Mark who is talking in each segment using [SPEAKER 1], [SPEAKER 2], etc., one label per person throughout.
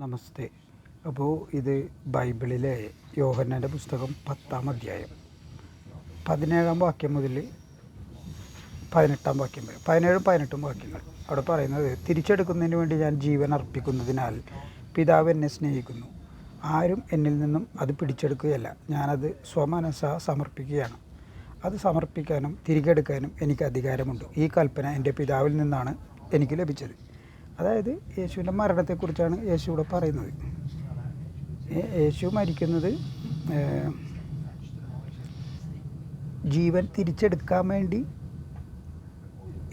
[SPEAKER 1] നമസ്തേ. അപ്പോൾ ഇത് ബൈബിളിലെ യോഹന്നന്റെ പുസ്തകം പത്താം അധ്യായം. പതിനേഴാം വാക്യം മുതൽ പതിനെട്ടാം വാക്യം വരെ. പതിനേഴും പതിനെട്ടും വാക്യങ്ങൾ. അവിടെ പറയുന്നത് തിരിച്ചെടുക്കുന്നതിന് വേണ്ടി ഞാൻ ജീവൻ അർപ്പിക്കുന്നതിനാൽ പിതാവ് എന്നെ സ്നേഹിക്കുന്നു. ആരും എന്നിൽ നിന്നും അത് പിടിച്ചെടുക്കുകയല്ല. ഞാനത് സ്വമനസ സമർപ്പിക്കുകയാണ്. അത് സമർപ്പിക്കാനും തിരികെടുക്കാനും എനിക്ക് അധികാരമുണ്ട്. ഈ കൽപ്പന എന്റെ പിതാവിൽ നിന്നാണ് എനിക്ക് ലഭിച്ചത്. അതായത് യേശുവിന്റെ മരണത്തെക്കുറിച്ചാണ് യേശു ഇവിടെ പറയുന്നത്. യേശു മരിക്കുന്നത് ജീവൻ തിരിച്ചെടുക്കാൻ വേണ്ടി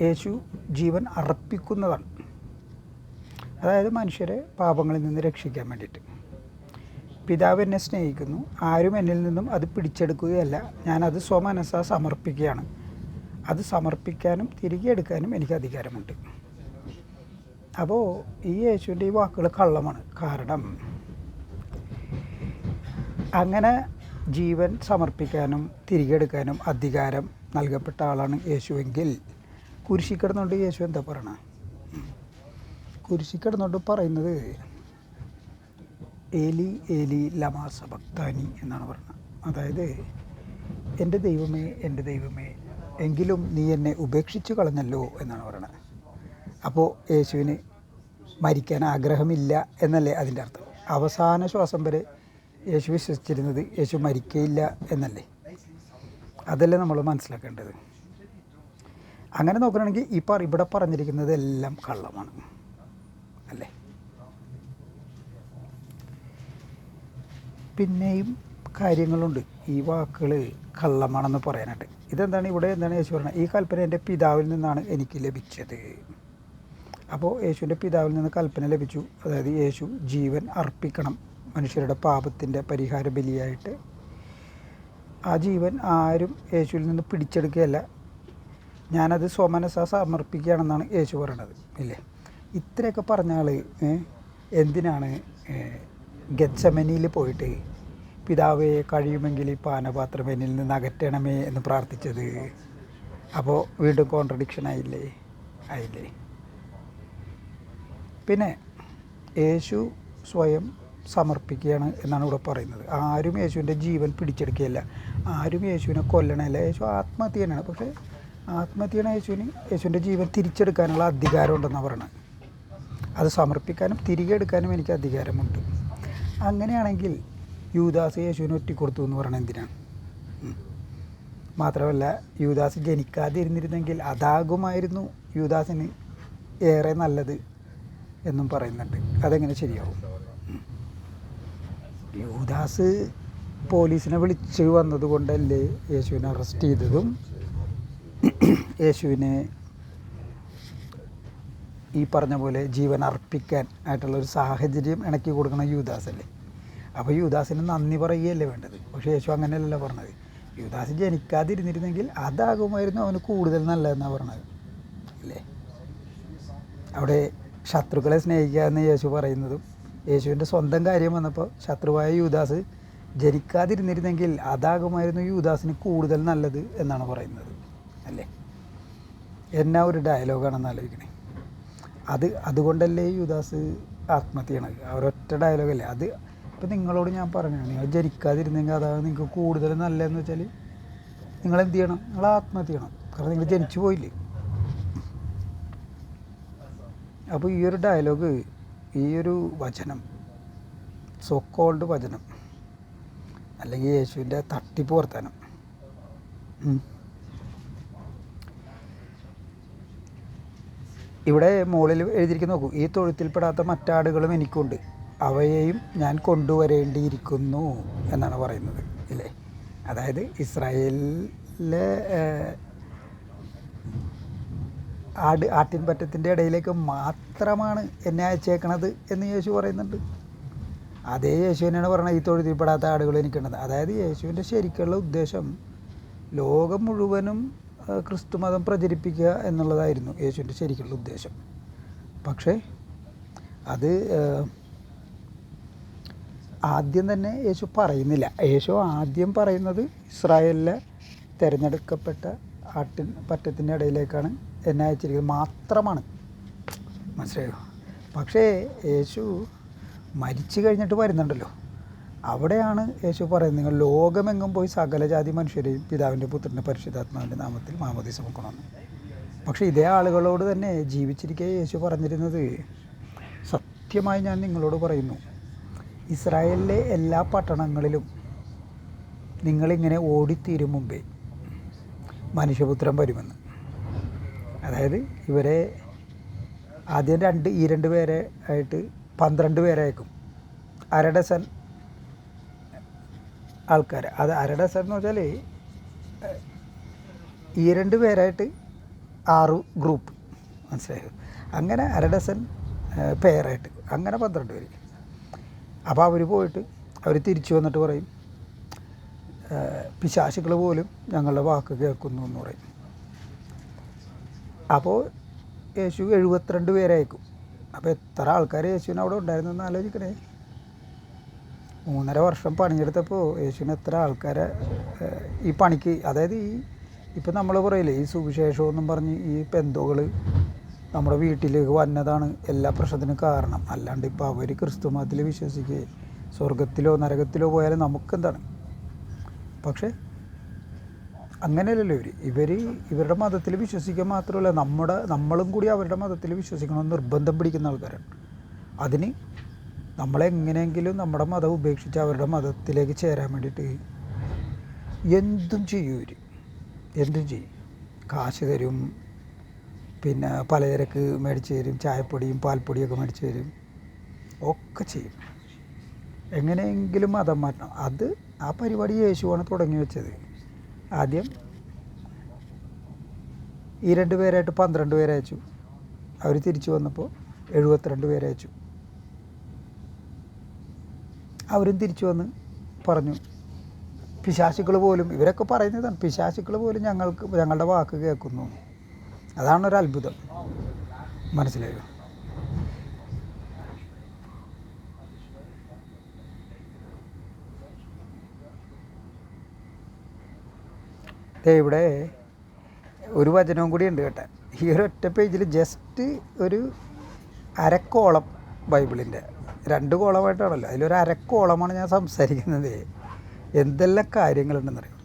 [SPEAKER 1] യേശു ജീവൻ അർപ്പിക്കുന്നതാണ്. അതായത് മനുഷ്യരെ പാപങ്ങളിൽ നിന്ന് രക്ഷിക്കാൻ വേണ്ടിയിട്ട്. പിതാവ് എന്നെ സ്നേഹിക്കുന്നു. ആരും എന്നിൽ നിന്നും അത് പിടിച്ചെടുക്കുകയല്ല. ഞാനത് സ്വമനസ്സ സമർപ്പിക്കുകയാണ്. അത് സമർപ്പിക്കാനും തിരികെ എടുക്കാനും എനിക്ക് അധികാരമുണ്ട്. അപ്പോൾ ഈ യേശുവിന്റെ ഈ വാക്കുകൾ കള്ളമാണ്. കാരണം അങ്ങനെ ജീവൻ സമർപ്പിക്കാനും തിരികെ എടുക്കാനും അധികാരം നൽകപ്പെട്ട ആളാണ് യേശുവെങ്കിൽ കുരിശി കിടന്നുകൊണ്ട് യേശു എന്താ പറയണ? കുരിശി കിടന്നുകൊണ്ട് പറയുന്നത് എലി എലി ലമാസ ഭക്താനി എന്നാണ് പറയുന്നത്. അതായത് എന്റെ ദൈവമേ എന്റെ ദൈവമേ എങ്കിലും നീ എന്നെ ഉപേക്ഷിച്ചു കളഞ്ഞല്ലോ എന്നാണ് പറയുന്നത്. അപ്പോൾ യേശുവിന് മരിക്കാൻ ആഗ്രഹമില്ല എന്നല്ലേ അതിന്റെ അർത്ഥം? അവസാന ശ്വാസം വരെ യേശു വിശ്വസിച്ചിരുന്നത് യേശു മരിക്കയില്ല എന്നല്ലേ? അതല്ലേ നമ്മൾ മനസ്സിലാക്കേണ്ടത്. അങ്ങനെ നോക്കുകയാണെങ്കിൽ ഈ പറ ഇവിടെ പറഞ്ഞിരിക്കുന്നത് എല്ലാം കള്ളമാണ്. അല്ലേ? പിന്നെയും കാര്യങ്ങളുണ്ട്. ഈ വാക്കുകൾ കള്ളമാണെന്ന് പറയാനായിട്ട്. ഇതെന്താണ്? ഇവിടെ എന്താണ് യേശു പറയുന്നത് ഈ കൽപ്പന എന്റെ പിതാവിൽ നിന്നാണ് എനിക്ക് ലഭിച്ചത്. അപ്പോൾ യേശുവിന്റെ പിതാവിൽ നിന്ന് കൽപ്പന ലഭിച്ചു. അതായത് യേശു ജീവൻ അർപ്പിക്കണം. മനുഷ്യരുടെ പാപത്തിന്റെ പരിഹാര ബലിയായിട്ട്. ആ ജീവൻ ആരും യേശുവിൽ നിന്ന് പിടിച്ചെടുക്കുകയല്ല. ഞാനത് സ്വമനസ സമർപ്പിക്കുകയാണെന്നാണ് യേശു പറയണത്. ഇല്ലേ? ഇത്രയൊക്കെ പറഞ്ഞ ആൾ എന്തിനാണ് ഗച്ചമനിയിൽ പോയിട്ട് പിതാവെ കഴിയുമെങ്കിൽ ഈ പാനപാത്രം എന്നിൽ നിന്ന് അകറ്റണമേ എന്ന് പ്രാർത്ഥിച്ചത്? അപ്പോൾ വീണ്ടും കോൺട്രഡിക്ഷൻ ആയില്ലേ? ആയില്ലേ? പിന്നെ യേശു സ്വയം സമർപ്പിക്കുകയാണ് എന്നാണ് ഇവിടെ പറയുന്നത്. ആരും യേശുവിന്റെ ജീവൻ പിടിച്ചെടുക്കുകയല്ല. ആരും യേശുവിനെ കൊല്ലണമല്ല യേശു ആത്മഹത്യ ചെയ്യണമാണ് പക്ഷേ ആത്മഹത്യ യേശുവിന് യേശുവിന്റെ ജീവൻ തിരിച്ചെടുക്കാനുള്ള അധികാരം ഉണ്ടെന്നാണ് പറയുന്നത്. അത് സമർപ്പിക്കാനും തിരികെ എടുക്കാനും എനിക്ക് അധികാരമുണ്ട്. അങ്ങനെയാണെങ്കിൽ യൂദാസ് യേശുവിനെ ഒറ്റിക്കൊടുത്തു എന്ന് പറയുന്നത് എന്തിനാണ്? മാത്രമല്ല യൂദാസ് ജനിക്കാതിരുന്നിരുന്നെങ്കിൽ അതാകുമായിരുന്നു യൂദാസിന് ഏറെ നല്ലത്. എന്നും പറയുന്നുണ്ട്. അതെങ്ങനെ ശരിയാവും. യൂദാസ് പോലീസിനെ വിളിച്ച് വന്നതുകൊണ്ടല്ലേ യേശുവിനെ അറസ്റ്റ് ചെയ്തതും യേശുവിനെ ഈ പറഞ്ഞ പോലെ ജീവൻ അർപ്പിക്കാൻ ആയിട്ടുള്ള ഒരു സാഹചര്യം ഇണക്കി കൊടുക്കണ യൂദാസല്ലേ? അപ്പോൾ യൂദാസിന് നന്ദി പറയുകയല്ലേ വേണ്ടത്. പക്ഷേ യേശു അങ്ങനെയല്ല പറഞ്ഞത്. യൂദാസ് ജനിക്കാതിരുന്നിരുന്നെങ്കിൽ അതാകുമായിരുന്നു അവന് കൂടുതൽ നല്ലതെന്നാണ് പറഞ്ഞത്. അല്ലേ? അവിടെ ശത്രുക്കളെ സ്നേഹിക്കുക എന്ന് യേശു പറയുന്നതും യേശുവിന്റെ സ്വന്തം കാര്യം വന്നപ്പോൾ ശത്രുവായ യൂദാസ് ജനിക്കാതിരുന്നിരുന്നെങ്കിൽ അതാകുമായിരുന്നു യൂദാസിന് കൂടുതൽ നല്ലത് എന്നാണ് പറയുന്നത് അല്ലേ? എന്നാ ഒരു ഡയലോഗാണെന്ന് ആലോചിക്കണേ. അത് അതുകൊണ്ടല്ലേ യൂദാസ് ആത്മഹത്യ ചെയ്യണത്? അവരൊറ്റ ഡയലോഗല്ലേ അത് ഇപ്പം നിങ്ങളോട് ഞാൻ പറഞ്ഞു നിങ്ങൾ ജനിക്കാതിരുന്നെങ്കിൽ അതാണ് നിങ്ങൾക്ക് കൂടുതൽ നല്ലതെന്ന് വെച്ചാൽ നിങ്ങൾ എന്ത് ചെയ്യണം? നിങ്ങൾ ആത്മഹത്യ ചെയ്യണം. കാരണം നിങ്ങൾ ജനിച്ചു പോയില്ലേ? അപ്പോൾ ഈ ഒരു ഡയലോഗ് ഈ ഒരു വചനം സോ കോൾഡ് വചനം അല്ലെങ്കിൽ യേശുവിന്റെ തട്ടിപ്പ് വർത്തനം. ഇവിടെ മുകളിൽ എഴുതിയിരിക്കുന്ന നോക്കൂ ഈ തൊഴുത്തിൽപ്പെടാത്ത മറ്റാടുകളും എനിക്കുണ്ട്. അവയെയും ഞാൻ കൊണ്ടുവരേണ്ടിയിരിക്കുന്നു എന്നാണ് പറയുന്നത് ഇല്ലേ? അതായത് ഇസ്രായേലിലെ ആട് ആട്ടിൻപറ്റത്തിന്റെ ഇടയിലേക്ക് മാത്രമാണ് എന്നെ അയച്ചേക്കണത് എന്ന് യേശു പറയുന്നുണ്ട്. അതേ യേശു തന്നെയാണ് പറയുന്നത് ഈ തൊഴുതിൽപ്പെടാത്ത ആടുകൾ എനിക്കുണ്ടത് അതായത് യേശുവിന്റെ ശരിക്കുള്ള ഉദ്ദേശം ലോകം മുഴുവനും ക്രിസ്തുമതം ക്രിസ്തു മതം പ്രചരിപ്പിക്കുക എന്നുള്ളതായിരുന്നു യേശുവിന്റെ ശരിക്കുള്ള ഉദ്ദേശം. പക്ഷേ അത് ആദ്യം തന്നെ യേശു പറയുന്നില്ല. യേശു ആദ്യം പറയുന്നത് ഇസ്രായേലിലെ തിരഞ്ഞെടുക്കപ്പെട്ട ആട്ടിൻ പറ്റത്തിന്റെ ഇടയിലേക്കാണ്. എന്നെ അയച്ചിരിക്കുന്നത് മാത്രമാണ്. മനസ്സിലായോ? പക്ഷേ യേശു മരിച്ചു കഴിഞ്ഞിട്ട് വരുന്നുണ്ടല്ലോ. അവിടെയാണ് യേശു പറയുന്നത് നിങ്ങൾ ലോകമെങ്ങും പോയി സകല ജാതി മനുഷ്യരെയും പിതാവിന്റെ പുത്രന്റെ പരിശുദ്ധാത്മാവിന്റെ നാമത്തിൽ മാമോദീസ മുക്കണമെന്ന് പക്ഷേ ഇതേ ആളുകളോട് തന്നെ ജീവിച്ചിരിക്കെ യേശു പറഞ്ഞിരുന്നത് സത്യമായി ഞാൻ നിങ്ങളോട് പറയുന്നു ഇസ്രായേലിലെ എല്ലാ പട്ടണങ്ങളിലും നിങ്ങളിങ്ങനെ ഓടിത്തീരും മുമ്പേ മനുഷ്യപുത്രൻ വരുമെന്ന്. അതായത് ഇവരെ ആദ്യം രണ്ട് ഈ രണ്ട് പേരെ ആയിട്ട് പന്ത്രണ്ട് പേരെ അയക്കും അരഡസൻ ആൾക്കാർ അത് അരഡസൻ എന്ന് വെച്ചാൽ ഈ രണ്ട് പേരായിട്ട് ആറ് ഗ്രൂപ്പ് മനസ്സിലായോ? അങ്ങനെ അരഡസൻ പേരായിട്ട് അങ്ങനെ പന്ത്രണ്ട് പേര്. അപ്പോൾ അവർ പോയിട്ട് അവർ തിരിച്ചു വന്നിട്ട് പറയും പിശാശുക്കൾ പോലും ഞങ്ങളുടെ വാക്ക് കേൾക്കുന്നു എന്ന് പറയും. അപ്പോൾ യേശു എഴുപത്തിരണ്ട് പേരായിരിക്കും അപ്പോൾ എത്ര ആൾക്കാർ യേശുവിന് അവിടെ ഉണ്ടായിരുന്നെന്ന് ആലോചിക്കണേ? മൂന്നര വർഷം പണിയെടുത്തപ്പോൾ യേശുവിന് എത്ര ആൾക്കാരെ ഈ പണിക്ക് അതായത് ഈ ഇപ്പം നമ്മൾ പറയില്ലേ ഈ സുവിശേഷം എന്നും പറഞ്ഞ് ഈ പെന്തോകൾ നമ്മുടെ വീട്ടിലേക്ക് വന്നതാണ് എല്ലാ പ്രശ്നത്തിനും കാരണം. അല്ലാണ്ട് ഇപ്പോൾ അവർ ക്രിസ്തു മതത്തിൽ വിശ്വസിക്കുകയും സ്വർഗത്തിലോ നരകത്തിലോ പോയാലും നമുക്കെന്താണ്? പക്ഷേ അങ്ങനെയല്ലല്ലോ ഇവർ ഇവർ ഇവരുടെ മതത്തിൽ വിശ്വസിക്കുക മാത്രമല്ല നമ്മുടെ നമ്മളും കൂടി അവരുടെ മതത്തിൽ വിശ്വസിക്കണമെന്ന് നിർബന്ധം പിടിക്കുന്ന ആൾക്കാരാണ്. അതിന് നമ്മളെങ്ങനെയെങ്കിലും നമ്മുടെ മതം ഉപേക്ഷിച്ച് അവരുടെ മതത്തിലേക്ക് ചേരാൻ വേണ്ടിയിട്ട് എന്തും ചെയ്യും ഇവർ എന്തും ചെയ്യും. കാശ് തരും പിന്നെ പലചരക്ക് മേടിച്ച് തരും ചായപ്പൊടിയും പാൽപ്പൊടിയൊക്കെ മേടിച്ച് തരും ഒക്കെ ചെയ്യും. എങ്ങനെയെങ്കിലും മതം മാറ്റണം. അത് ആ പരിപാടി യേശുവാണ് തുടങ്ങി വെച്ചത്. ആദ്യം. ഈ രണ്ട് പേരായിട്ട് പന്ത്രണ്ട് പേരെ അയച്ചു. അവർ തിരിച്ചു വന്നപ്പോൾ എഴുപത്തിരണ്ട് പേരെ അയച്ചു. അവരും തിരിച്ചു വന്ന് പറഞ്ഞു പിശാശുക്കൾ പോലും ഇവരൊക്കെ പറയുന്നതാണ് പിശാശുക്കൾ പോലും ഞങ്ങൾക്ക് ഞങ്ങളുടെ വാക്ക് കേൾക്കുന്നു. അതാണ് ഒരു അത്ഭുതം മനസ്സിലായോ ദേ ഇവിടെ ഒരു വചനവും കൂടി ഉണ്ട് കേട്ടോ. ഈ ഒരു ഒറ്റ പേജിൽ ജസ്റ്റ് ഒരു അരക്കോളം ബൈബിളിന്റെ രണ്ട് കോളമായിട്ടാണല്ലോ. അതിലൊരു അരക്കോളമാണ് ഞാൻ സംസാരിക്കുന്നത്. എന്തെല്ലാം കാര്യങ്ങളുണ്ടെന്നറിയാം?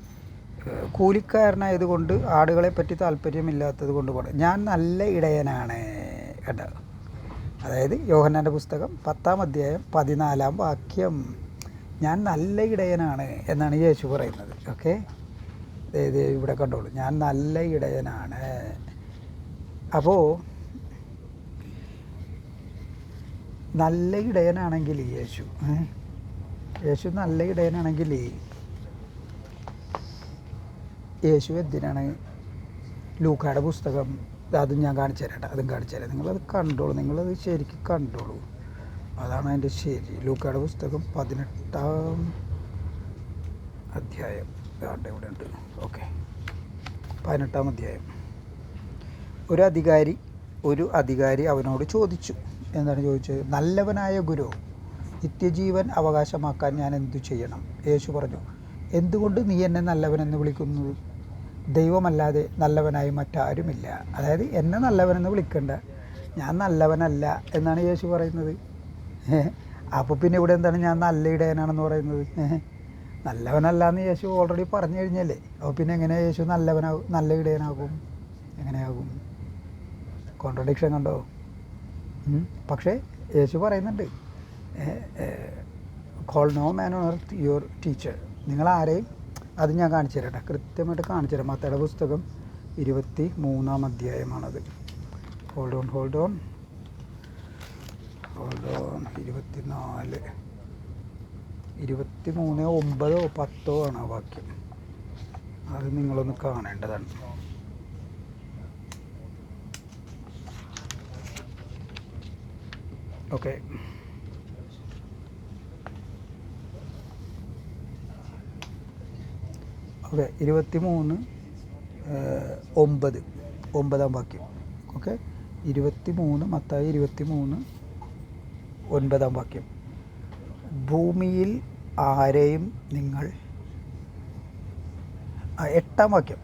[SPEAKER 1] കൂലിക്കാരനായതുകൊണ്ട് ആടുകളെ പറ്റി താല്പര്യമില്ലാത്തത് കൊണ്ട് പോകണം ഞാൻ നല്ല ഇടയനാണ് കേട്ടോ. അതായത് യോഹന്നാന്റെ പുസ്തകം പത്താം അധ്യായം പതിനാലാം വാക്യം. ഞാൻ നല്ല ഇടയനാണ് എന്നാണ് യേശു പറയുന്നത്. ഓക്കെ? ഇവിടെ കണ്ടോളൂ. ഞാൻ നല്ല ഇടയനാണ്. അപ്പോൾ നല്ല ഇടയനാണെങ്കിൽ യേശു. യേശു നല്ല ഇടയനാണെങ്കിൽ യേശു എന്തിനാണ്? ലൂക്കയുടെ പുസ്തകം അതും ഞാൻ കാണിച്ചു തരാട്ടെ അതും കാണിച്ചു തരാം. നിങ്ങളത് കണ്ടോളൂ. നിങ്ങളത് ശരിക്കും കണ്ടോളൂ. അതാണ് അതിന്റെ ശരി. ലൂക്കയുടെ പുസ്തകം പതിനെട്ടാം അധ്യായം. ഇവിടെ ഉണ്ട്. ഓക്കെ. പതിനെട്ടാം അധ്യായം ഒരു അധികാരി ഒരു അധികാരി അവനോട് ചോദിച്ചു. എന്താണ് ചോദിച്ചത്? നല്ലവനായ ഗുരു നിത്യജീവൻ അവകാശമാക്കാൻ ഞാൻ എന്തു ചെയ്യണം? യേശു പറഞ്ഞു എന്തുകൊണ്ട് നീ എന്നെ നല്ലവനെന്ന് വിളിക്കുന്നു? ദൈവമല്ലാതെ നല്ലവനായി മറ്റാരുമില്ല. അതായത് എന്നെ നല്ലവനെന്ന് വിളിക്കണ്ട. ഞാൻ നല്ലവനല്ല എന്നാണ് യേശു പറയുന്നത്. അപ്പോൾ പിന്നെ ഇവിടെ എന്താണ് ഞാൻ നല്ല ഇടയനാണെന്ന് പറയുന്നത്? ഏഹ്. നല്ലവനല്ല എന്ന് യേശു ഓൾറെഡി പറഞ്ഞു കഴിഞ്ഞല്ലേ? അപ്പോൾ പിന്നെ എങ്ങനെ യേശു നല്ലവനാകും നല്ല ഇടയനാകും? എങ്ങനെയാകും? കോൺട്രഡിക്ഷൻ കണ്ടോ. പക്ഷേ യേശു പറയുന്നുണ്ട് call no man on earth your teacher നിങ്ങൾ ആരെയും അത് ഞാൻ കാണിച്ചു തരാം കൃത്യമായിട്ട് കാണിച്ചു തരാം. മത്തയുടെ പുസ്തകം ഇരുപത്തി മൂന്നാം അധ്യായമാണത്. Hold on hold on hold on ഇരുപത്തിനാല്. ഇരുപത്തി മൂന്ന് ഒമ്പതോ പത്തോ ആണ് ആ വാക്യം. അത് നിങ്ങളൊന്ന് കാണേണ്ടതാണ്. ഓക്കെ. ഓക്കെ ഇരുപത്തി മൂന്ന് ഒമ്പത്. ഒമ്പതാം വാക്യം. ഓക്കെ ഇരുപത്തി മൂന്ന് മത്തായി ഇരുപത്തി മൂന്ന് ഒൻപതാം വാക്യം. ഭൂമിയിൽ ആരെയും നിങ്ങൾ എട്ടാം വാക്യം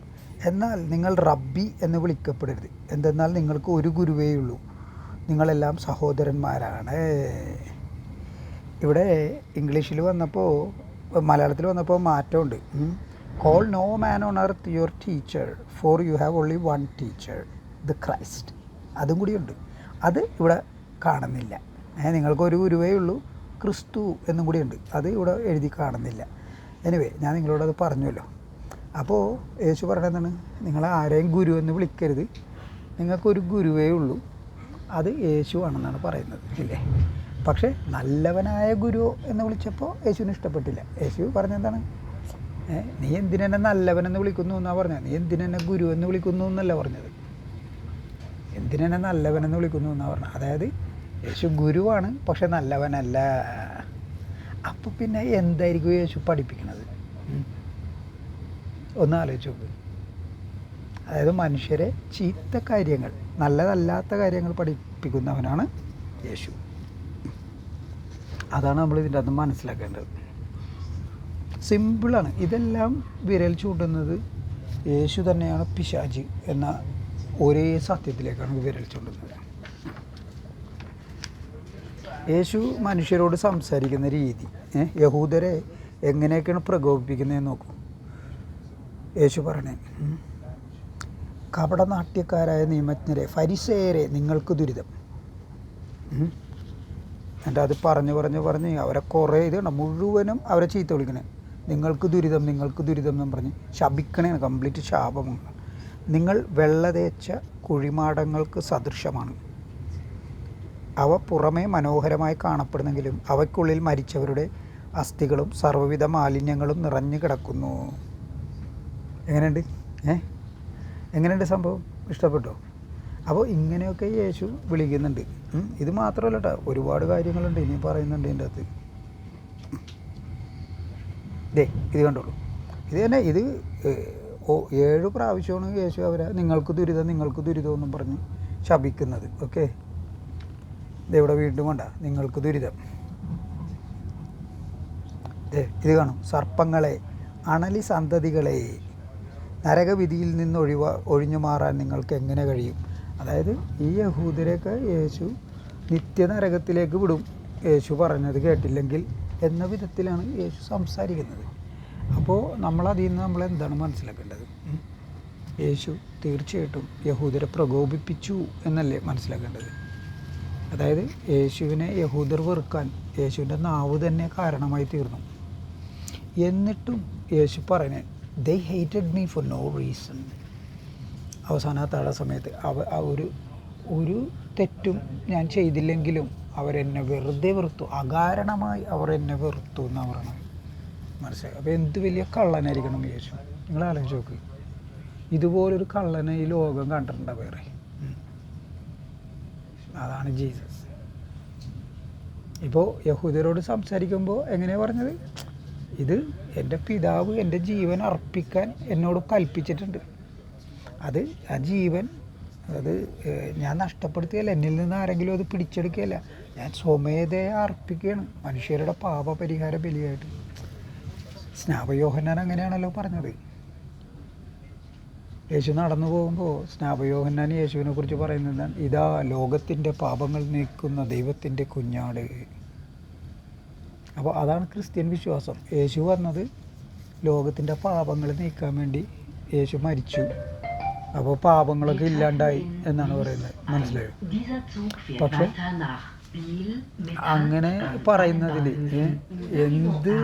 [SPEAKER 1] എന്നാൽ നിങ്ങൾ റബ്ബി എന്ന് വിളിക്കപ്പെടരുത്. എന്തെന്നാൽ നിങ്ങൾക്ക് ഒരു ഗുരുവേ ഉള്ളൂ. നിങ്ങളെല്ലാം സഹോദരന്മാരാണ്. ഇവിടെ ഇംഗ്ലീഷിൽ വന്നപ്പോൾ മലയാളത്തിൽ വന്നപ്പോൾ മാറ്റമുണ്ട്. Call no man on earth your teacher for you have only one teacher the Christ അതും കൂടിയുണ്ട് അത് ഇവിടെ കാണുന്നില്ല. നിങ്ങൾക്ക് ഒരു ഗുരുവേ ഉള്ളൂ. ക്രിസ്തു എന്നും കൂടി ഉണ്ട്. അത് ഇവിടെ എഴുതി കാണുന്നില്ല. എനിവേ ഞാൻ നിങ്ങളോട് അത് പറഞ്ഞല്ലോ അപ്പോൾ യേശു പറയുന്നത് എന്താണ്? നിങ്ങൾ ആരെയും ഗുരു എന്ന് വിളിക്കരുത്. നിങ്ങൾക്കൊരു ഗുരുവേ ഉള്ളൂ. അത് യേശു ആണെന്നാണ് പറയുന്നത്. ഇല്ലേ? പക്ഷേ നല്ലവനായ ഗുരു എന്ന് വിളിച്ചപ്പോൾ യേശുവിന് ഇഷ്ടപ്പെട്ടില്ല. യേശു പറഞ്ഞെന്താണ് നീ എന്തിനെന്നെ നല്ലവനെന്ന് വിളിക്കുന്നു എന്നാണ് പറഞ്ഞത്? നീ എന്തിനെന്നെ ഗുരു എന്ന് വിളിക്കുന്നു എന്നല്ല പറഞ്ഞത്. എന്തിനെന്നെ നല്ലവനെന്ന് വിളിക്കുന്നു എന്നാണ് പറഞ്ഞത്? അതായത് യേശു ഗുരുവാണ് പക്ഷെ നല്ലവനല്ല. അപ്പോൾ പിന്നെ എന്തായിരിക്കും യേശു പഠിപ്പിക്കുന്നത്. ഒന്ന് ആലോചിച്ച് നോക്ക്. അതായത് മനുഷ്യരെ ചീത്ത കാര്യങ്ങൾ നല്ലതല്ലാത്ത കാര്യങ്ങൾ പഠിപ്പിക്കുന്നവനാണ് യേശു. അതാണ് നമ്മൾ ഇതിന്റെ അകത്ത് മനസ്സിലാക്കേണ്ടത്. സിമ്പിളാണ്. ഇതെല്ലാം വിരൽ ചൂണ്ടുന്നത് യേശു തന്നെയാണ് പിശാജ് എന്ന ഒരേ സത്യത്തിലേക്കാണ് വിരൽ ചൂണ്ടുന്നത്. യേശു മനുഷ്യരോട് സംസാരിക്കുന്ന രീതി യഹൂദരെ എങ്ങനെയൊക്കെയാണ് പ്രകോപിപ്പിക്കുന്നതെന്ന് നോക്കൂ യേശു പറഞ്ഞേ. കപടനാട്യക്കാരായ നിയമജ്ഞരെ ഫരിസേരെ നിങ്ങൾക്ക് ദുരിതം. എന്നിട്ട് അത് പറഞ്ഞ് പറഞ്ഞു പറഞ്ഞ് അവരെ കുറേ ഇതാണ് മുഴുവനും അവരെ ചീത്ത വിളിക്കണേ നിങ്ങൾക്ക് ദുരിതം നിങ്ങൾക്ക് ദുരിതം എന്ന് പറഞ്ഞ് ശപിക്കണേണ് കംപ്ലീറ്റ് ശാപമാണ് നിങ്ങൾ വെള്ള തേച്ച കുഴിമാടങ്ങൾക്ക് സദൃശമാണ് അവ പുറമേ മനോഹരമായി കാണപ്പെടുന്നെങ്കിലും അവയ്ക്കുള്ളിൽ മരിച്ചവരുടെ അസ്ഥികളും സർവവിധ മാലിന്യങ്ങളും നിറഞ്ഞു കിടക്കുന്നു. എങ്ങനെയുണ്ട്? ഏ? എങ്ങനെയുണ്ട് സംഭവം? ഇഷ്ടപ്പെട്ടോ? അപ്പോൾ ഇങ്ങനെയൊക്കെ യേശു വിളിക്കുന്നുണ്ട്. ഇത് മാത്രമല്ല കേട്ടോ ഒരുപാട് കാര്യങ്ങളുണ്ട് ഇനി പറയുന്നുണ്ട് ഇതിന്റെ അകത്ത്. ദേ ഇത് കണ്ടോളൂ. ഇത് തന്നെ ഇത് ഓ ഏഴ് പ്രാവശ്യമാണ് യേശു അവരെ നിങ്ങൾക്ക് ദുരിതം നിങ്ങൾക്ക് ദുരിതം എന്നും പറഞ്ഞ് ശപിക്കുന്നത്. ഓക്കെ? ഇതെവിടെ വീണ്ടും വേണ്ട നിങ്ങൾക്ക് ദുരിതം. ഇത് കാണും. സർപ്പങ്ങളെ അണലി സന്തതികളെ നരകവിധിയിൽ നിന്ന് ഒഴിവ ഒഴിഞ്ഞു മാറാൻ നിങ്ങൾക്ക് എങ്ങനെ കഴിയും? അതായത് ഈ യഹൂദരെയൊക്കെ യേശു നിത്യനരകത്തിലേക്ക് വിടും. യേശു പറഞ്ഞത് കേട്ടില്ലെങ്കിൽ എന്ന വിധത്തിലാണ് യേശു സംസാരിക്കുന്നത്. അപ്പോൾ നമ്മളതിൽ നിന്ന് നമ്മൾ എന്താണ് മനസ്സിലാക്കേണ്ടത്? യേശു തീർച്ചയായിട്ടും യഹൂദരെ പ്രകോപിപ്പിച്ചു എന്നല്ലേ മനസ്സിലാക്കേണ്ടത്? അതായത് യേശുവിനെ യഹൂദർ വെറുക്കാൻ യേശുവിന്റെ നാവ് തന്നെ കാരണമായി തീർന്നു. എന്നിട്ടും യേശു പറയുന്നത് they hated me for no reason അവസാന താഴ സമയത്ത് അവ ആ ഒരു ഒരു തെറ്റും ഞാൻ ചെയ്തില്ലെങ്കിലും അവരെന്നെ വെറുതെ വെറുത്തു. അകാരണമായി അവർ എന്നെ വെറുത്തു എന്ന് പറയണം. മനസ്സിലായി? അപ്പോൾ എന്ത് വലിയ കള്ളനായിരിക്കണം യേശു? നിങ്ങൾ ആലോചിച്ച് നോക്ക്. ഇതുപോലൊരു കള്ളനെ ഈ ലോകം കണ്ടിട്ടുണ്ടോ വേറെ. അതാണ് ജീസസ്. ഇപ്പോൾ യഹൂദരോട് സംസാരിക്കുമ്പോൾ എങ്ങനെയാണ് പറഞ്ഞത്? ഇത് എന്റെ പിതാവ് എന്റെ ജീവൻ അർപ്പിക്കാൻ എന്നോട് കൽപ്പിച്ചിട്ടുണ്ട്. അത് ആ ജീവൻ അത് ഞാൻ നഷ്ടപ്പെടുത്തുകയല്ല എന്നിൽ നിന്ന് ആരെങ്കിലും അത് പിടിച്ചെടുക്കുകയല്ല. ഞാൻ സ്വമേധയെ അർപ്പിക്കുകയാണ്. മനുഷ്യരുടെ പാപപരിഹാര ബലിയായിട്ട്. സ്നാപയോഹനാൻ അങ്ങനെയാണല്ലോ പറഞ്ഞത്. യേശു നടന്നു പോകുമ്പോൾ സ്നാപയോഹന്നാൻ യേശുവിനെ കുറിച്ച് പറയുന്നത് ഇതാ ലോകത്തിന്റെ പാപങ്ങൾ നീക്കുന്ന ദൈവത്തിന്റെ കുഞ്ഞാട്. അപ്പോൾ അതാണ് ക്രിസ്ത്യൻ വിശ്വാസം. യേശു വന്നത് ലോകത്തിന്റെ പാപങ്ങൾ നീക്കാൻ വേണ്ടി യേശു മരിച്ചു. അപ്പോൾ പാപങ്ങളൊക്കെ ഇല്ലാണ്ടായി എന്നാണ് പറയുന്നത്. മനസ്സിലായോ? പക്ഷേ അങ്ങനെ പറയുന്നതിൽ എന്ത്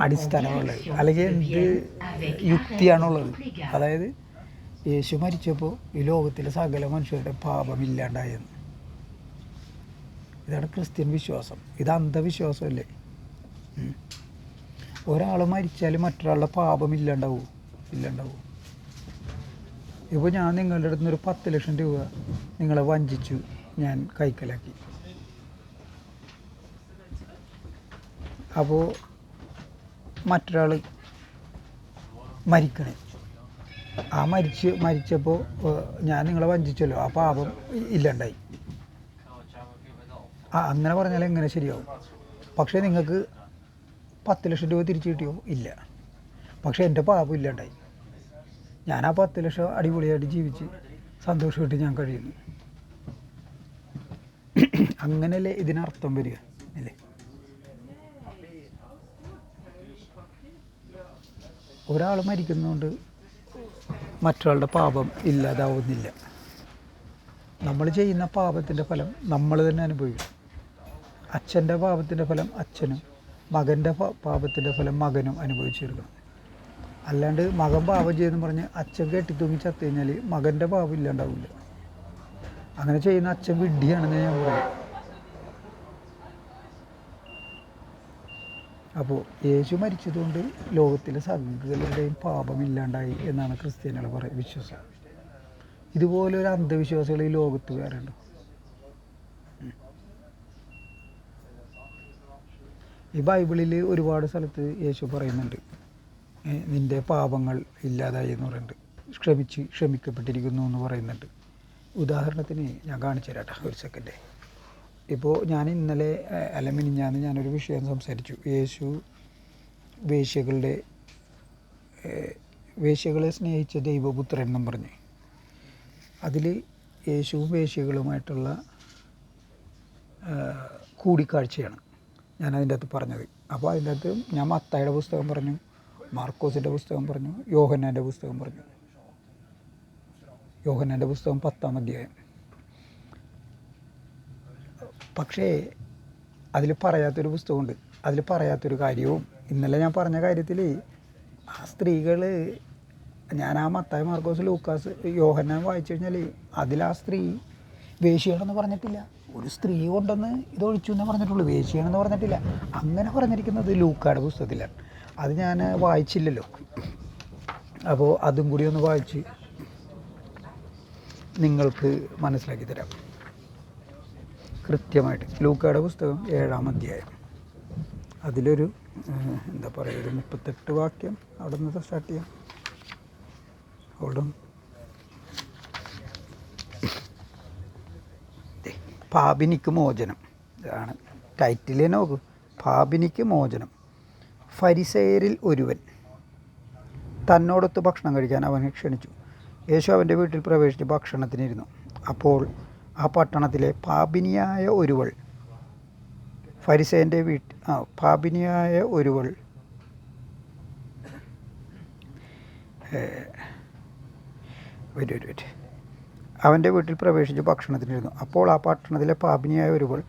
[SPEAKER 1] അടിസ്ഥാനമുള്ളത്. അല്ലെങ്കിൽ എന്ത് യുക്തിയാണുള്ളത്. അതായത് യേശു മരിച്ചപ്പോൾ ഈ ലോകത്തിലെ സകല മനുഷ്യരുടെ പാപമില്ലാണ്ടായെന്ന്. ഇതാണ് ക്രിസ്ത്യൻ വിശ്വാസം. ഇത് അന്ധവിശ്വാസമല്ലേ? ഒരാൾ മരിച്ചാൽ മറ്റൊരാളുടെ പാപം ഇല്ലാണ്ടാവൂ? ഇല്ലാണ്ടാവൂ ഇപ്പോൾ ഞാൻ നിങ്ങളുടെ അടുത്ത് നിന്ന് ഒരു പത്ത് ലക്ഷം രൂപ നിങ്ങളെ വഞ്ചിച്ചു ഞാൻ കൈക്കലാക്കി. അപ്പോൾ മറ്റൊരാൾ മരിക്കണേ. ആ മരിച്ച് മരിച്ചപ്പോൾ ഞാൻ നിങ്ങളെ വഞ്ചിച്ചല്ലോ. ആ പാപം ഇല്ലണ്ടായി. ആ അങ്ങനെ പറഞ്ഞാൽ എങ്ങനെ ശരിയാവും? പക്ഷേ നിങ്ങൾക്ക് പത്ത് ലക്ഷം രൂപ തിരിച്ചു കിട്ടിയോ? ഇല്ല. പക്ഷേ എന്റെ പാപം ഇല്ലാണ്ടായി. ഞാൻ ആ പത്ത് ലക്ഷം അടിപൊളിയായിട്ട് ജീവിച്ച് സന്തോഷമായിട്ട് ഞാൻ കഴിയുന്നു. അങ്ങനെയല്ലേ ഇതിനർത്ഥം വരിക അല്ലേ? ഒരാൾ മരിക്കുന്നതുകൊണ്ട് മറ്റൊരാളുടെ പാപം ഇല്ലാതാവുന്നില്ല. നമ്മൾ ചെയ്യുന്ന പാപത്തിന്റെ ഫലം നമ്മൾ തന്നെ അനുഭവിക്കും അച്ഛന്റെ പാപത്തിന്റെ ഫലം അച്ഛനും മകന്റെ പാപത്തിന്റെ ഫലം മകനും അനുഭവിച്ചെടുക്കണം. അല്ലാണ്ട് മകൻ പാപം ചെയ്തെന്ന് പറഞ്ഞ് അച്ഛൻ കെട്ടിത്തൂങ്ങി ചത്തു കഴിഞ്ഞാൽ മകന്റെ പാപം ഇല്ലാണ്ടാവില്ല. അങ്ങനെ ചെയ്യുന്ന അച്ഛൻ വിഡ്ഢിയാണെന്ന് ഞാൻ പറയും അപ്പോൾ യേശു മരിച്ചതുകൊണ്ട് ലോകത്തിലെ സകലരുടെയും പാപമില്ലാണ്ടായി എന്നാണ് ക്രിസ്ത്യാനികൾ പറയുന്നത് വിശ്വാസം ഇതുപോലെ ഒരു അന്ധവിശ്വാസികൾ ഈ ലോകത്ത് വേറെ ഈ ബൈബിളിൽ ഒരുപാട് സ്ഥലത്ത് യേശു പറയുന്നുണ്ട് നിന്റെ പാപങ്ങൾ ഇല്ലാതായി എന്ന് പറയുന്നുണ്ട്. ക്ഷമിച്ച് ക്ഷമിക്കപ്പെട്ടിരിക്കുന്നു എന്ന് പറയുന്നുണ്ട്. ഉദാഹരണത്തിന് ഞാൻ കാണിച്ചു തരാട്ടെ ഒരു സെക്കൻഡ് ഇപ്പോൾ ഞാൻ ഇന്നലെ അല്ല മിനിഞ്ഞാന്ന് ഞാനൊരു വിഷയം സംസാരിച്ചു. യേശു വേശ്യകളുടെ വേശ്യകളെ സ്നേഹിച്ച ദൈവപുത്രൻ എന്നും പറഞ്ഞു. അതിൽ യേശുവും വേശ്യകളുമായിട്ടുള്ള കൂടിക്കാഴ്ചയാണ് ഞാൻ അതിന്റെ അകത്ത് പറഞ്ഞത്. അപ്പോൾ അതിന്റെ അകത്ത് ഞാൻ മത്തായുടെ പുസ്തകം പറഞ്ഞു മാർക്കോസിന്റെ പുസ്തകം പറഞ്ഞു യോഹന്നാന്റെ പുസ്തകം പറഞ്ഞു. യോഹന്നാന്റെ പുസ്തകം പത്താം അധ്യായം. പക്ഷേ അതിൽ പറയാത്തൊരു പുസ്തകമുണ്ട്. അതിൽ പറയാത്തൊരു കാര്യവും ഇന്നലെ ഞാൻ പറഞ്ഞ കാര്യത്തിൽ ആ സ്ത്രീകൾ ഞാൻ ആ മത്തായ മാർക്കോസ് ലൂക്കാസ് യോഹന്നാൻ വായിച്ചു കഴിഞ്ഞാൽ അതിൽ ആ സ്ത്രീ വേശിയാണെന്ന് പറഞ്ഞിട്ടില്ല. ഒരു സ്ത്രീ കൊണ്ടൊന്ന് ഇത് ഒഴിച്ചു എന്നേ പറഞ്ഞിട്ടുള്ളൂ. വേശിയാണെന്ന് പറഞ്ഞിട്ടില്ല. അങ്ങനെ പറഞ്ഞിരിക്കുന്നത് ലൂക്കാട് പുസ്തകത്തിലാണ്. അത് ഞാൻ വായിച്ചില്ലല്ലോ. അപ്പോൾ അതും കൂടി ഒന്ന് വായിച്ച് നിങ്ങൾക്ക് മനസ്സിലാക്കി തരാം. കൃത്യമായിട്ട്. ലൂക്കയുടെ പുസ്തകം ഏഴാം അധ്യായം. അതിലൊരു എന്താ പറയുക ഒരു മുപ്പത്തെട്ട് വാക്യം അവിടെ നിന്ന് സ്റ്റാർട്ട് ചെയ്യാം ഹോൾഡും പാപിനിക്ക് മോചനം. ഇതാണ് ടൈറ്റിലേ നോക്കൂ. പാപിനിക്ക് മോചനം. ഫരിസേരിൽ ഒരുവൻ. തന്നോടൊത്ത് ഭക്ഷണം കഴിക്കാൻ അവനെ ക്ഷണിച്ചു. യേശു അവന്റെ വീട്ടിൽ പ്രവേശിച്ച് ഭക്ഷണത്തിനിരുന്നു. അപ്പോൾ ആ പട്ടണത്തിലെ പാപിനിയായ ഒരുവൾ ഫരിസേന്റെ വീട്ടിൽ ആ പാപിനിയായ ഒരുവൾ ഒരു ഒരു ഒരു അവന്റെ വീട്ടിൽ പ്രവേശിച്ച് ഭക്ഷണത്തിനിരുന്നു. അപ്പോൾ ആ പട്ടണത്തിലെ പാപിനിയായ ഒരുവൾ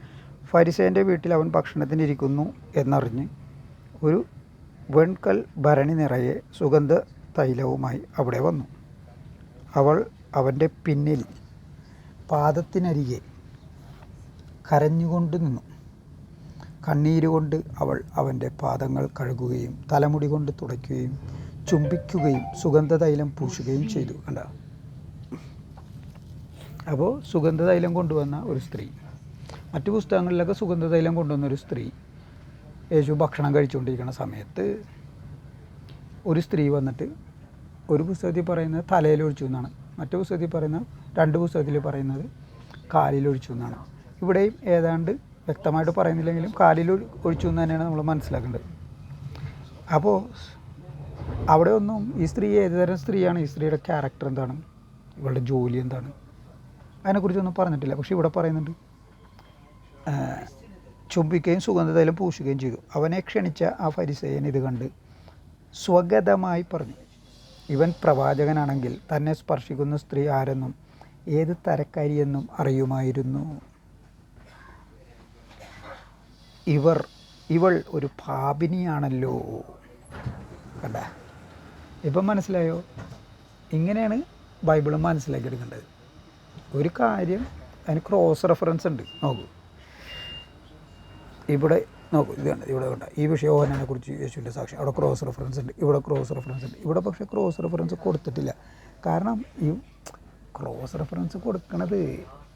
[SPEAKER 1] ഫരിസേന്റെ വീട്ടിൽ അവൻ ഭക്ഷണത്തിനിരിക്കുന്നു എന്നറിഞ്ഞ് ഒരു വെൺകൽ ഭരണി നിറയെ സുഗന്ധ തൈലവുമായി അവിടെ വന്നു. അവൾ അവന്റെ പിന്നിൽ പാദത്തിനരികെ കരഞ്ഞുകൊണ്ട് നിന്നു. കണ്ണീരുകൊണ്ട് അവൾ അവന്റെ പാദങ്ങൾ കഴുകുകയും തലമുടി കൊണ്ട് തുടയ്ക്കുകയും ചുംബിക്കുകയും സുഗന്ധതൈലം പൂശുകയും ചെയ്തു. കണ്ട? അപ്പോൾ സുഗന്ധതൈലം കൊണ്ടുവന്ന ഒരു സ്ത്രീ. മറ്റു പുസ്തകങ്ങളിലൊക്കെ സുഗന്ധതൈലം കൊണ്ടുവന്ന ഒരു സ്ത്രീ യേശു ഭക്ഷണം കഴിച്ചുകൊണ്ടിരിക്കുന്ന സമയത്ത് ഒരു സ്ത്രീ വന്നിട്ട് ഒരു പുസ്തകത്തിൽ പറയുന്നത് തലയിൽ ഒഴിച്ചു എന്നാണ്. മറ്റു പുസ്തകത്തിൽ പറയുന്ന രണ്ട് പുസ്തകത്തിൽ പറയുന്നത് കാലിൽ ഒഴിച്ചു എന്നാണ്. ഇവിടെയും ഏതാണ്ട് വ്യക്തമായിട്ട് പറയുന്നില്ലെങ്കിലും കാലിൽ ഒഴി- ഒഴിച്ചു എന്ന് തന്നെയാണ് നമ്മൾ മനസ്സിലാക്കേണ്ടത്. അപ്പോൾ അവിടെ ഒന്നും ഈ സ്ത്രീ ഏതുതരം സ്ത്രീയാണ്? ഈ സ്ത്രീയുടെ ക്യാരക്ടർ എന്താണ്? ഇവളുടെ ജോലി എന്താണ്? അതിനെക്കുറിച്ചൊന്നും പറഞ്ഞിട്ടില്ല. പക്ഷെ ഇവിടെ പറയുന്നുണ്ട് ചുംബിക്കുകയും സുഗന്ധതയിലും പൂശുകയും ചെയ്തു. അവനെ ക്ഷണിച്ച ആ ഫരിസേയൻ ഇത് കണ്ട് സ്വഗതമായി പറഞ്ഞു. ഇവൻ പ്രവാചകനാണെങ്കിൽ തന്നെ സ്പർശിക്കുന്ന സ്ത്രീ ആരെന്നും ഏത് തരക്കാരിയെന്നും അറിയുമായിരുന്നു. ഇവർ ഇവൾ ഒരു പാപിനിയാണല്ലോ. കണ്ട? ഇപ്പം മനസ്സിലായോ? ഇങ്ങനെയാണ് ബൈബിൾ മനസ്സിലാക്കിയെടുക്കേണ്ടത്. ഒരു കാര്യം അതിന് ക്രോസ് റെഫറൻസ് ഉണ്ട്. നോക്കൂ. ഇവിടെ നോക്കൂ ഇത് കണ്ടത് ഇവിടെ കണ്ട. ഈ വിഷയോഹനെ കുറിച്ച് യേശുവിന്റെ സാക്ഷി അവിടെ ക്രോസ് റെഫറൻസ് ഉണ്ട് ഇവിടെ ക്രോസ് റെഫറൻസ് ഉണ്ട്. ഇവിടെ പക്ഷേ ക്രോസ് റെഫറൻസ് കൊടുത്തിട്ടില്ല. കാരണം ഈ ക്രോസ് റെഫറൻസ് കൊടുക്കണത്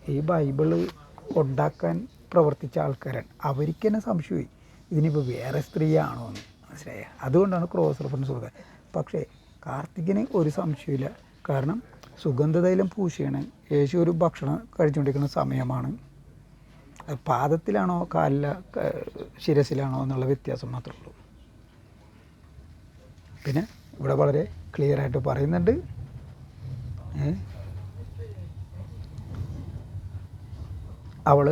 [SPEAKER 1] ഈ ബൈബിൾ ഉണ്ടാക്കാൻ പ്രവർത്തിച്ച ആൾക്കാരാണ്. അവർക്ക് തന്നെ സംശയമായി. ഇതിനിപ്പോൾ വേറെ സ്ത്രീയാണോ എന്ന്. മനസ്സിലായ? അതുകൊണ്ടാണ് ക്രോസ് റെഫറൻസ് കൊടുക്കുക. പക്ഷേ കാർത്തികിന് ഒരു സംശയമില്ല കാരണം സുഗന്ധതൈലം പൂശിയാണ്. യേശു ഒരു ഭക്ഷണം കഴിച്ചുകൊണ്ടിരിക്കുന്ന സമയമാണ്. പാദത്തിലാണോ കാലില ശിരസിലാണോ എന്നുള്ള വ്യത്യാസം മാത്രമേ ഉള്ളൂ. പിന്നെ ഇവിടെ വളരെ ക്ലിയർ ആയിട്ട് പറയുന്നുണ്ട്. അവൾ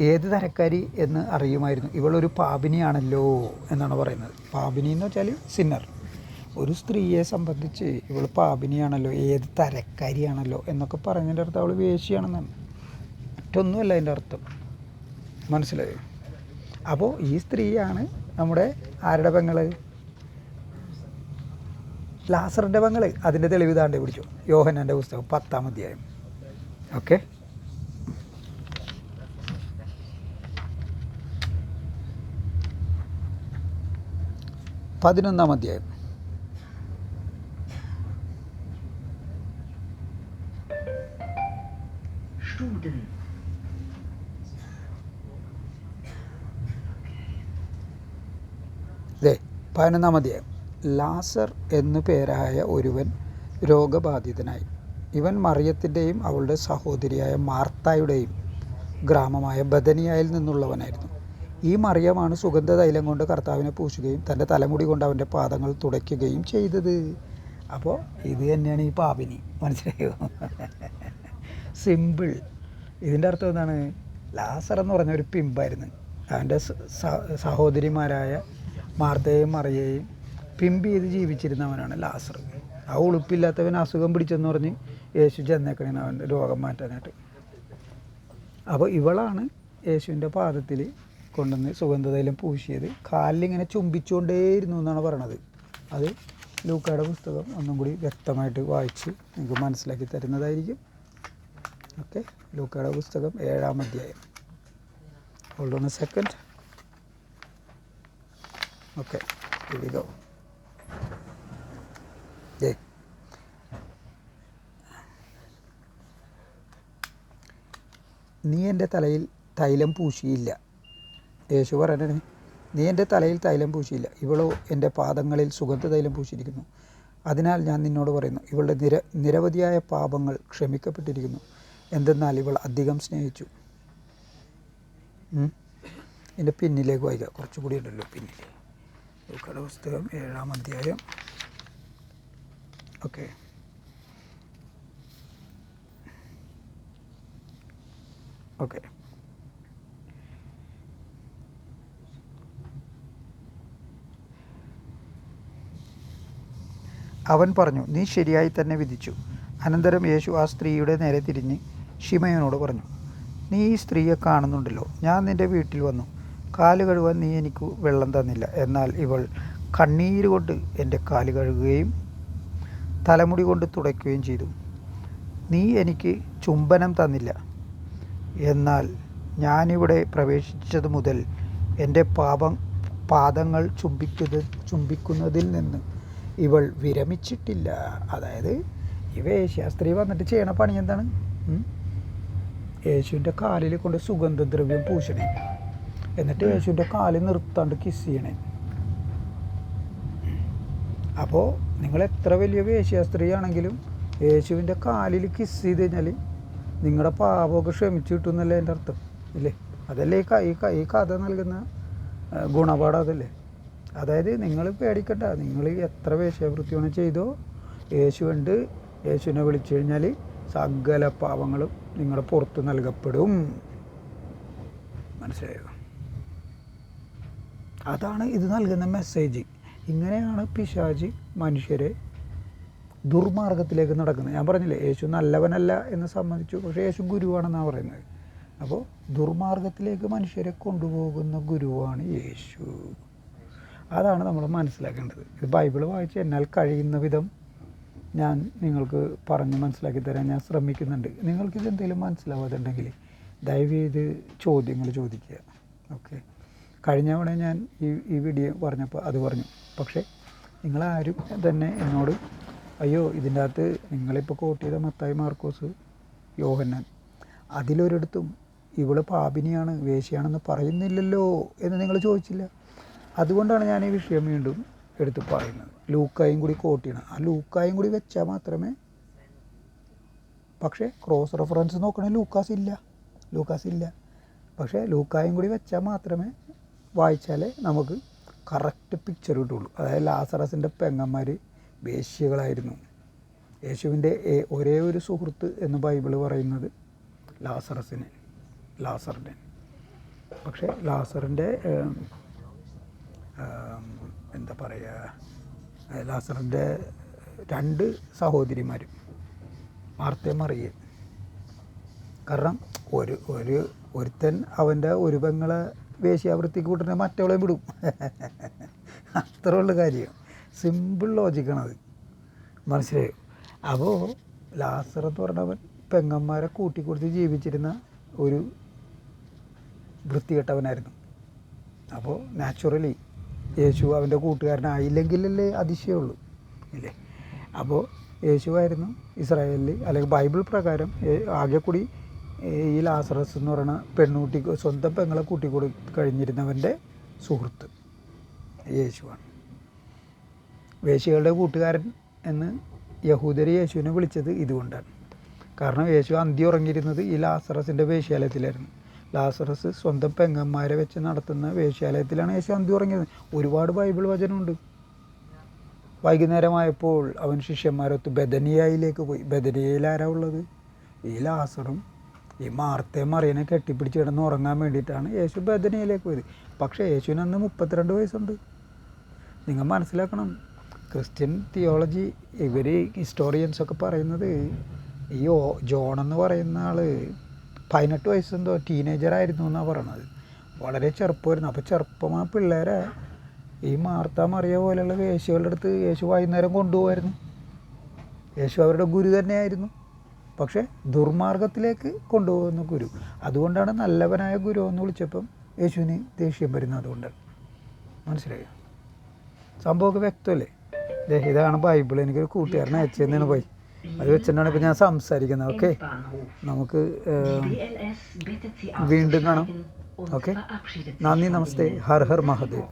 [SPEAKER 1] ഏത് തരക്കാരി എന്ന് അറിയുമായിരുന്നു. ഇവളൊരു പാപിനിയാണല്ലോ എന്നാണ് പറയുന്നത്. പാപിനി എന്ന് വെച്ചാൽ സിന്നർ ഒരു സ്ത്രീയെ സംബന്ധിച്ച് ഇവൾ പാപിനിയാണല്ലോ ഏത് തരക്കാരിയാണല്ലോ എന്നൊക്കെ പറഞ്ഞതിന്റെ അർത്ഥം അവൾ വേശിയാണെന്നാണ്. മറ്റൊന്നുമല്ല അതിന്റെ അർത്ഥം. മനസ്സിലായോ? അപ്പോൾ ഈ സ്ത്രീയാണ് നമ്മുടെ ആരുടെ പെങ്ങൾ? ലാസറിന്റെ പെങ്ങൾ. അതിന്റെ തെളിവ് താണ്ടെ പിടിച്ചു. യോഹനന്റെ പുസ്തകം പത്താം അധ്യായം. ഓക്കെ? പതിനൊന്നാം അധ്യായം. പതിനൊന്നാം അധ്യായം ലാസർ എന്നു പേരായ ഒരുവൻ രോഗബാധിതനായി. ഇവൻ മറിയത്തിന്റെയും അവളുടെ സഹോദരിയായ മാർത്തായുടെയും ഗ്രാമമായ ബദനിയായിൽ നിന്നുള്ളവനായിരുന്നു. ഈ മറിയമാണ് സുഗന്ധ തൈലം കൊണ്ട് കർത്താവിനെ പൂശുകയും തന്റെ തലമുടി കൊണ്ട് അവന്റെ പാദങ്ങൾ തുടയ്ക്കുകയും ചെയ്തത്. അപ്പോൾ ഇത് തന്നെയാണ് ഈ പാപിനി. മനസ്സിലായോ? സിമ്പിൾ. ഇതിന്റെ അർത്ഥം എന്താണ്? ലാസർ എന്ന് പറഞ്ഞ ഒരു പിമ്പായിരുന്നു. അവന്റെ സഹോദരിമാരായ മാർത്തയെയും മറിയയെയും പിമ്പ് ചെയ്ത് ജീവിച്ചിരുന്നവനാണ് ലാസർ. ആ ഉളുപ്പില്ലാത്തവൻ അസുഖം പിടിച്ചെന്ന് പറഞ്ഞ് യേശു ചെന്നേക്കണേന് അവന്റെ രോഗം മാറ്റാനായിട്ട്. അപ്പോൾ ഇവളാണ് യേശുവിന്റെ പാദത്തിൽ കൊണ്ടുവന്ന് സുഗന്ധതയിലും പൂശിയത്. കാലിലിങ്ങനെ ചുംബിച്ചുകൊണ്ടേയിരുന്നു എന്നാണ് പറയണത്. അത് ലൂക്കയുടെ പുസ്തകം ഒന്നും കൂടി വ്യക്തമായിട്ട് വായിച്ച് നിങ്ങൾക്ക് മനസ്സിലാക്കി തരുന്നതായിരിക്കും. ഓക്കെ ലൂക്കയുടെ പുസ്തകം ഏഴാം അധ്യായം. Hold on a second okay go. ദേ നീ എന്റെ തലയിൽ തൈലം പൂശിയില്ല. യേശു പറയണേ നീ എന്റെ തലയിൽ തൈലം പൂശിയില്ല. ഇവളോ എന്റെ പാദങ്ങളിൽ സുഗന്ധ തൈലം പൂശിയിരിക്കുന്നു. അതിനാൽ ഞാൻ നിന്നോട് പറയുന്നു ഇവളുടെ നിര നിരവധിയായ പാപങ്ങൾ ക്ഷമിക്കപ്പെട്ടിരിക്കുന്നു. എന്തെന്നാൽ ഇവൾ അധികം സ്നേഹിച്ചു. ഇതിന്റെ പിന്നിലേക്ക് വായിക്കുക കുറച്ചുകൂടി ഉണ്ടല്ലോ പിന്നിൽ ലൂക്കയുടെ പുസ്തകം ഏഴാം അധ്യായം. ഓക്കെ. ഓക്കെ. അവൻ പറഞ്ഞു നീ ശരിയായി തന്നെ വിധിച്ചു. അനന്തരം യേശു ആ സ്ത്രീയുടെ നേരെ തിരിഞ്ഞ് ഷിമയോനോട് പറഞ്ഞു നീ ഈ സ്ത്രീയെ കാണുന്നുണ്ടല്ലോ. ഞാൻ നിന്റെ വീട്ടിൽ വന്നു. കാൽ കഴുകാൻ നീ എനിക്ക് വെള്ളം തന്നില്ല. എന്നാൽ ഇവൾ കണ്ണീര് കൊണ്ട് എന്റെ കാൽ കഴുകുകയും തലമുടി കൊണ്ട് തുടയ്ക്കുകയും ചെയ്തു. നീ എനിക്ക് ചുംബനം തന്നില്ല. എന്നാൽ ഞാനിവിടെ പ്രവേശിച്ചത് മുതൽ എന്റെ പാപം പാദങ്ങൾ ചുംബിക്കുന്നത് ചുംബിക്കുന്നതിൽ നിന്ന് ഇവൾ വിരമിച്ചിട്ടില്ല. അതായത് ഇവ യേശ്യാസ്ത്രീ വന്നിട്ട് ചെയ്യണ പണി എന്താണ്? യേശുവിന്റെ കാലിൽ കൊണ്ട് സുഗന്ധദ്രവ്യം പൂശണേ. എന്നിട്ട് യേശുവിന്റെ കാലിൽ നിർത്താണ്ട് കിസ് ചെയ്യണേ. അപ്പോൾ നിങ്ങൾ എത്ര വലിയ വേശ്യാസ്ത്രീ ആണെങ്കിലും യേശുവിന്റെ കാലിൽ കിസ് ചെയ്ത് കഴിഞ്ഞാൽ നിങ്ങളുടെ പാപമൊക്കെ ക്ഷമിച്ചു കിട്ടുന്നല്ലേ എന്റെ അർത്ഥം ഇല്ലേ? അതല്ലേ ഈ ക- ഈ ഈ കഥ നൽകുന്ന ഗുണപാഠം അതല്ലേ? അതായത് നിങ്ങൾ പേടിക്കണ്ട നിങ്ങൾ എത്ര വേശ്യാവൃത്തിയാണ് ചെയ്തോ യേശു ഉണ്ട് യേശുവിനെ വിളിച്ചു കഴിഞ്ഞാൽ സകല പാവങ്ങളും നിങ്ങളുടെ പുറത്ത് നൽകപ്പെടും. മനസ്സിലായോ? അതാണ് ഇത് നൽകുന്ന മെസ്സേജ് ഇങ്ങനെയാണ് പിശാജ് മനുഷ്യരെ ദുർമാർഗത്തിലേക്ക് നടക്കുന്നത്. ഞാൻ പറഞ്ഞില്ലേ യേശു നല്ലവനല്ല എന്ന് സമ്മതിച്ചു പക്ഷേ യേശു ഗുരുവാണെന്നാണ് പറയുന്നത്. അപ്പോൾ ദുർമാർഗത്തിലേക്ക് മനുഷ്യരെ കൊണ്ടുപോകുന്ന ഗുരുവാണ് യേശു. അതാണ് നമ്മൾ മനസ്സിലാക്കേണ്ടത്. ഇത് ബൈബിൾ വായിച്ച് എന്നാൽ കഴിയുന്ന വിധം ഞാൻ നിങ്ങൾക്ക് പറഞ്ഞ് മനസ്സിലാക്കി തരാൻ ഞാൻ ശ്രമിക്കുന്നുണ്ട്. നിങ്ങൾക്കിത് എന്തെങ്കിലും മനസ്സിലാവാതുണ്ടെങ്കിൽ ദയവ് ചെയ്ത് ചോദ്യങ്ങൾ ചോദിക്കുക. ഓക്കെ? കഴിഞ്ഞ തവണ ഞാൻ ഈ ഈ വീഡിയോ പറഞ്ഞപ്പോൾ അത് പറഞ്ഞു. പക്ഷേ നിങ്ങളാരും തന്നെ എന്നോട് അയ്യോ ഇതിന്റെ അകത്ത് നിങ്ങളിപ്പോൾ കോട്ട് ചെയ്ത മത്തായി മാർക്കോസ് യോഹന്നാൻ അതിലൊരിടത്തും ഇവൾ പാപിനിയാണ് വേശിയാണെന്ന് പറയുന്നില്ലല്ലോ എന്ന് നിങ്ങൾ ചോദിച്ചില്ല? അതുകൊണ്ടാണ് ഞാൻ ഈ വിഷയം വീണ്ടും എടുത്ത് പറയുന്നത്. ലൂക്കായും കൂടി കോട്ട് ചെയ്യണം. ആ ലൂക്കായും കൂടി വെച്ചാൽ മാത്രമേ പക്ഷേ ക്രോസ് റെഫറൻസ് നോക്കണേ ലൂക്കാസ് ഇല്ല. ലൂക്കാസ് ഇല്ല. പക്ഷേ ലൂക്കായും കൂടി വെച്ചാൽ മാത്രമേ വായിച്ചാലേ നമുക്ക് കറക്റ്റ് പിക്ചർ കിട്ടുള്ളൂ. അതായത് ലാസറസിന്റെ പെങ്ങന്മാർ വേശ്യകളായിരുന്നു. യേശുവിന്റെ ഒരേ ഒരു സുഹൃത്ത് എന്ന് ബൈബിൾ പറയുന്നത് ലാസറസിന് ലാസറിന്റെ പക്ഷേ ലാസറിന്റെ എന്താ പറയുക ലാസറിന്റെ രണ്ട് സഹോദരിമാരും മാർത്തയും മറിയയും കാരണം ഒരു ഒരു ഒരുത്തൻ അവന്റെ ഒരു പെങ്ങളെ വേശ്യാവൃത്തിക്ക് കൂട്ടുന്ന മറ്റവളെയും വിടും. അത്ര ഉള്ള കാര്യം സിമ്പിൾ ലോജിക്കാണത് മനസ്സിലായോ? അപ്പോൾ ലാസർ എന്ന് പറഞ്ഞവൻ പെങ്ങന്മാരെ കൂട്ടിക്കൊടുത്ത് ജീവിച്ചിരുന്ന ഒരു വൃത്തികെട്ടവനായിരുന്നു. അപ്പോൾ നാച്ചുറലി യേശു അവന്റെ കൂട്ടുകാരനായില്ലെങ്കിലല്ലേ അതിശയമുള്ളൂ. ഇല്ലേ? അപ്പോൾ യേശുവായിരുന്നു ഇസ്രായേലിൽ അല്ലെങ്കിൽ ബൈബിൾ പ്രകാരം ആകെ കൂടി ഈ ലാസറസ് എന്ന് പറയുന്ന പെണ്ണുകുട്ടി സ്വന്തം പെങ്ങളെ കൂട്ടി കൊടു കഴിഞ്ഞിരുന്നവന്റെ സുഹൃത്ത് യേശുവാണ്. വേശികളുടെ കൂട്ടുകാരൻ എന്ന് യഹൂദര് യേശുവിനെ വിളിച്ചത് ഇതുകൊണ്ടാണ്. കാരണം യേശു അന്തി ഉറങ്ങിയിരുന്നത് ഈ ലാസറസിന്റെ വേശ്യാലയത്തിലായിരുന്നു. ലാസറസ് സ്വന്തം പെങ്ങന്മാരെ വെച്ച് നടത്തുന്ന വേശ്യാലയത്തിലാണ് യേശു അന്തി ഉറങ്ങിയത് ഒരുപാട് ബൈബിൾ വചനമുണ്ട്. വൈകുന്നേരമായപ്പോൾ അവൻ ശിഷ്യന്മാരൊത്ത് ബദനിയയിലേക്ക് പോയി. ബദനിയയിൽ ആരാ ഉള്ളത്? ഈ ലാസറും ഈ മാർത്തയും മറിയനെ കെട്ടിപ്പിടിച്ച് കിടന്ന് ഉറങ്ങാൻ വേണ്ടിയിട്ടാണ് യേശു ബദനയിലേക്ക് പോയത്. പക്ഷേ യേശുവിന് അന്ന് മുപ്പത്തിരണ്ട് വയസ്സുണ്ട്. നിങ്ങൾ മനസ്സിലാക്കണം ക്രിസ്ത്യൻ തിയോളജി ഇവർ ഹിസ്റ്റോറിയൻസ് ഒക്കെ പറയുന്നത് ഈ ഓ ജോൺ എന്ന് പറയുന്ന ആൾ പതിനെട്ട് വയസ്സെന്തോ ടീനേജറായിരുന്നു എന്നാണ് പറയണത്. വളരെ ചെറുപ്പമായിരുന്നു. അപ്പോൾ ചെറുപ്പമാ പിള്ളേരെ ഈ മാർത്ത മറിയ പോലെയുള്ള വേശികളുടെ അടുത്ത് യേശു വൈകുന്നേരം കൊണ്ടുപോകായിരുന്നു യേശു അവരുടെ ഗുരു തന്നെയായിരുന്നു. പക്ഷേ ദുർമാർഗത്തിലേക്ക് കൊണ്ടുപോകുന്ന ഗുരു. അതുകൊണ്ടാണ് നല്ലവനായ ഗുരു എന്ന് വിളിച്ചപ്പം യേശുവിന് ദേഷ്യം വരുന്നത് അതുകൊണ്ടാണ് മനസ്സിലായോ? സംഭവമൊക്കെ വ്യക്തമല്ലേ? ഇതാണ് ബൈബിൾ. എനിക്കൊരു കൂട്ടുകാരനെ അയച്ചതെന്നാണ് പോയി. അത് വെച്ചിട്ടാണ് ഇപ്പം ഞാൻ സംസാരിക്കുന്നത്. ഓക്കെ. നമുക്ക് വീണ്ടും കാണാം. ഓക്കെ? നന്ദി നമസ്തേ. ഹർ ഹർ മഹദേവ്.